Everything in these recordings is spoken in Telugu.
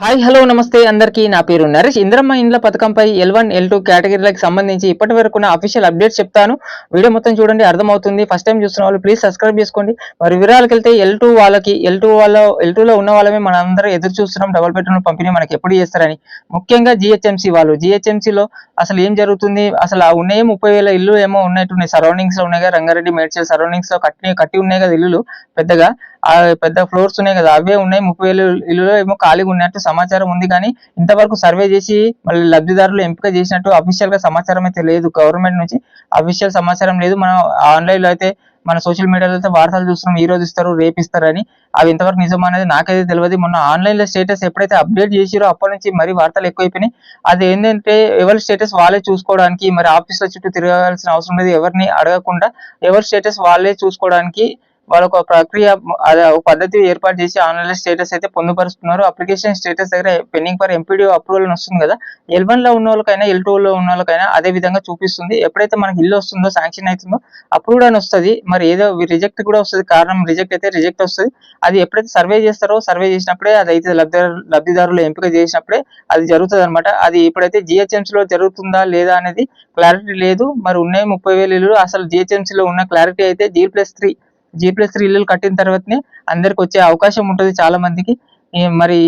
హాయ్ హలో నమస్తే. అందరికీ నా పేరు నరేష్. ఇంద్రమ్మ ఇండ్ల పథకంపై ఎల్ వన్ ఎల్ టూ కేటగిరీలకు సంబంధించి ఇప్పటి వరకు నా అఫీషియల్ అప్డేట్స్ చెప్తాను. వీడియో మొత్తం చూడండి అర్థమవుతుంది. ఫస్ట్ టైం చూస్తున్న వాళ్ళు ప్లీజ్ సబ్స్క్రైబ్ చేసుకోండి. మరి వివరాలకు వెళ్తే ఎల్ టూ వాళ్ళకి ఎల్ టూ వాళ్ళ ఎల్లో ఉన్న వాళ్ళమే మన అందరూ ఎదురు చూస్తున్నాం. డబుల్ బెడ్రూమ్ పంపిణీ మనకి ఎప్పుడు చేస్తారని. ముఖ్యంగా జిహెచ్ఎంసీ వాళ్ళు. జిహెచ్ఎంసీలో లో అసలు ఏం జరుగుతుంది? అసలు ఆ ఉన్నాయి ముప్పై వేల ఇల్లు ఏమో ఉన్నట్టున్నాయి. సరౌండింగ్స్లో ఉన్నాయి కదా. రంగారెడ్డి మేడ్చల్ సరౌండింగ్స్లో కట్టి కట్టి ఉన్నాయి కదా ఇల్లులు పెద్దగా. ఆ పెద్ద ఫ్లోర్స్ ఉన్నాయి కదా అవే ఉన్నాయి. ముప్పై వేలు ఇల్లులో ఏమో ఖాళీగా ఉన్నట్టు సమాచారం ఉంది కానీ ఇంతవరకు సర్వే చేసి మళ్ళీ లబ్ధిదారులు ఎంపిక చేసినట్టు అఫీషియల్గా సమాచారం అయితే లేదు. గవర్నమెంట్ నుంచి అఫీషియల్ సమాచారం లేదు. మనం ఆన్లైన్లో అయితే మన సోషల్ మీడియాలో అయితే వార్తలు చూస్తున్నాం. ఈ రోజు ఇస్తారు రేపు అని. అవి ఇంతవరకు నిజం అనేది నాకైతే తెలియదు. మొన్న ఆన్లైన్లో స్టేటస్ ఎప్పుడైతే అప్డేట్ చేసిరో అప్పటి నుంచి మరి వార్తలు ఎక్కువైపోయినాయి. అది ఏంటంటే ఎవరి స్టేటస్ వాళ్ళే చూసుకోవడానికి మరి ఆఫీసుల చుట్టూ తిరగాల్సిన అవసరం లేదు. ఎవరిని అడగకుండా ఎవరి స్టేటస్ వాళ్ళే చూసుకోవడానికి వాళ్ళకు ఒక ప్రక్రియ ఒక పద్ధతి ఏర్పాటు చేసి ఆన్లైన్ స్టేటస్ అయితే పొందుపరుస్తున్నారు. అప్లికేషన్ స్టేటస్ దగ్గర పెండింగ్ ఫర్ ఎంపీడీ అప్రూవల్ వస్తుంది కదా. ఎల్ వన్లో ఉన్న వాళ్ళకైనా ఎల్ టూ లో ఉన్న వాళ్ళకైనా అదే విధంగా చూపిస్తుంది. ఎప్పుడైతే మనకి ఇల్లు వస్తుందో శాంక్షన్ అవుతుందో అప్రూవ్డ్ అని వస్తుంది. మరి ఏదో రిజెక్ట్ కూడా వస్తుంది. కారణం రిజెక్ట్ అయితే రిజెక్ట్ వస్తుంది. అది ఎప్పుడైతే సర్వే చేస్తారో సర్వే చేసినప్పుడే అది అయితే లబ్ధిదారు లబ్ధిదారులు ఎంపిక చేసినప్పుడే అది జరుగుతుంది అనమాట అది ఇప్పుడైతే జిహెచ్ఎంసీ లో జరుగుతుందా లేదా అనేది క్లారిటీ లేదు. మరి ఉన్నాయి ముప్పై వేలు ఇల్లు అసలు జిహెచ్ఎంసీ లో ఉన్న క్లారిటీ అయితే G plus three G plus three ఇల్లులు కట్టిన తర్వాతనే అందరికి వచ్చే అవకాశం ఉంటుంది చాలా మందికి. మరి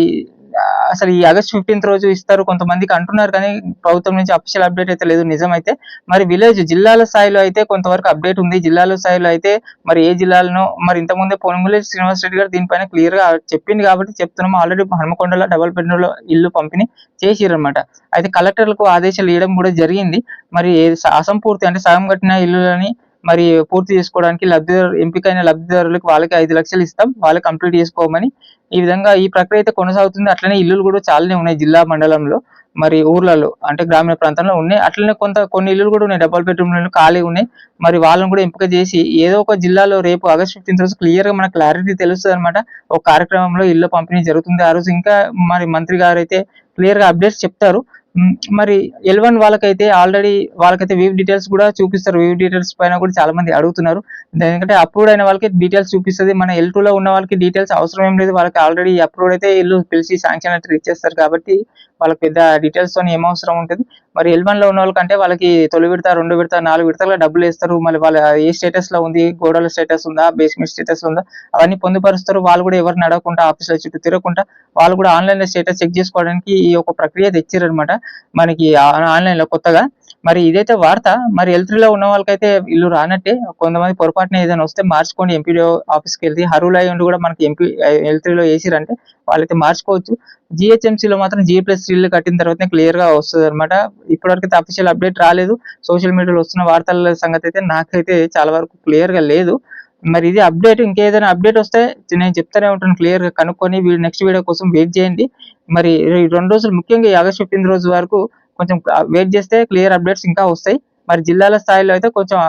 అసలు ఈ ఆగస్ట్ ఫిఫ్టీన్త్ రోజు ఇస్తారు కొంతమందికి అంటున్నారు కానీ ప్రభుత్వం నుంచి అఫీషియల్ అప్డేట్ అయితే లేదు నిజమైతే. మరి విలేజ్ జిల్లాల స్థాయిలో అయితే కొంతవరకు అప్డేట్ ఉంది. జిల్లాల స్థాయిలో అయితే మరి ఏ జిల్లాలను మరి ఇంతకుముందే పొనుగులేటి శ్రీనివాస్ రెడ్డి గారు దీనిపైన క్లియర్గా చెప్పింది కాబట్టి చెప్తున్నాము. ఆల్రెడీ హనుమకొండలో డబల్ బెడ్రూమ్ ఇల్లు పంపిణీ చేసిరన్నమాట. అయితే కలెక్టర్లకు ఆదేశాలు ఇవ్వడం కూడా జరిగింది. మరి అసంపూర్తి అంటే సగం కట్టిన ఇల్లులని మరి పూర్తి చేసుకోవడానికి లబ్ధిదారు ఎంపికైన లబ్ధిదారులకు వాళ్ళకి ఐదు లక్షలు ఇస్తాం. వాళ్ళకి కంప్లీట్ చేసుకోమని ఈ విధంగా ఈ ప్రక్రియ అయితే కొనసాగుతుంది. అట్లనే ఇల్లులు కూడా చాలానే ఉన్నాయి జిల్లా మండలంలో మరి ఊర్లలో అంటే గ్రామీణ ప్రాంతంలో ఉన్నాయి. అట్లనే కొంత కొన్ని ఇల్లులు కూడా ఉన్నాయి. డబల్ బెడ్రూమ్ ఇల్లు ఖాళీ ఉన్నాయి. మరి వాళ్ళని కూడా ఎంపిక చేసి ఏదో ఒక జిల్లాలో రేపు ఆగస్ట్ ఫిఫ్టీన్త్ రోజు క్లియర్గా మన క్లారిటీ తెలుస్తుంది అనమాట ఒక కార్యక్రమంలో ఇల్లు పంపిణీ జరుగుతుంది. ఆ రోజు ఇంకా మరి మంత్రి గారు అయితే క్లియర్గా అప్డేట్స్ చెప్తారు. మరి ఎల్ వన్ వాళ్ళకైతే ఆల్రెడీ వాళ్ళకైతే వీవ్ డీటెయిల్స్ కూడా చూపిస్తారు. వీవ్ డీటెయిల్స్ పైన కూడా చాలా మంది అడుగుతున్నారు. ఎందుకంటే అప్రూవ్డ్ అయిన వాళ్ళకి డీటెయిల్స్ చూపిస్తుంది. మన ఎల్లో ఉన్న వాళ్ళకి డీటెయిల్స్ అవసరం ఏం లేదు. వాళ్ళకి ఆల్రెడీ అప్రూవ్డ్ అయితే ఇల్లు పిలిచి శాంక్షన్ అయితే ఇచ్చేస్తారు కాబట్టి వాళ్ళకి పెద్ద డీటెయిల్స్తో ఏం అవసరం ఉంటుంది. మరి ఎల్ వన్లో ఉన్న వాళ్ళకంటే వాళ్ళకి తొలి విడత రెండు విడత నాలుగు విడతలుగా డబ్బులు వేస్తారు. మళ్ళీ వాళ్ళ ఏ స్టేటస్లో ఉంది గోడల స్టేటస్ ఉందా బేస్మెంట్ స్టేటస్ ఉందా అవన్నీ పొందుపరుస్తారు. వాళ్ళు కూడా ఎవరిని అడగకుండా ఆఫీసుల చుట్టూ తిరగకుండా వాళ్ళు కూడా ఆన్లైన్లో స్టేటస్ చెక్ చేసుకోవడానికి ఈ ఒక ప్రక్రియ తెచ్చారనమాట మనకి ఆన్లైన్లో కొత్తగా మరి ఇదైతే వార్త. మరి ఎల్త్రీలో లో ఉన్న వాళ్ళకైతే ఇల్లు రానట్టే. కొంతమంది పొరపాటున ఏదైనా వస్తే మార్చుకోండి ఎంపీడీఓ ఆఫీస్కి వెళ్తే హరువులు అయి ఉండి కూడా మనకి ఎంపీ ఎల్లో వేసిరంటే వాళ్ళైతే మార్చుకోవచ్చు. జిహెచ్ఎంసీలో లో మాత్రం జీ ప్లస్ త్రీలు కట్టిన తర్వాతనే క్లియర్గా వస్తుంది అనమాట ఇప్పటివరకు అయితే అఫీషియల్ అప్డేట్ రాలేదు. సోషల్ మీడియాలో వస్తున్న వార్తల సంగతి అయితే నాకైతే చాలా వరకు క్లియర్గా లేదు. మరి ఇది అప్డేట్ ఇంకేదైనా అప్డేట్ వస్తే నేను చెప్తానే ఉంటాను క్లియర్గా కనుక్కొని. నెక్స్ట్ వీడియో కోసం వెయిట్ చేయండి. మరి రెండు రోజులు ముఖ్యంగా ఆగస్ట్ ఫిఫ్టీన్ రోజు వరకు కొంచెం వెయిట్ చేస్తే క్లియర్ అప్డేట్స్ ఇంకా వస్తాయి. మరి జిల్లాల స్థాయిలో అయితే కొంచెం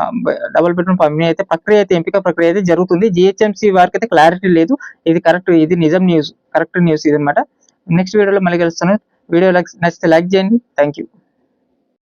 డబుల్ బెడ్రూమ్ పంపిణీ అయితే ప్రక్రియ అయితే ఎంపిక ప్రక్రియ అయితే జరుగుతుంది. జిహెచ్ఎంసీ వారికి అయితే క్లారిటీ లేదు. ఇది కరెక్ట్ ఇది నిజం న్యూస్ కరెక్ట్ న్యూస్ ఇది అనమాట నెక్స్ట్ వీడియోలో మళ్ళీ కలుస్తాను. వీడియో లైక్ నచ్చితే లైక్ చేయండి. Thank you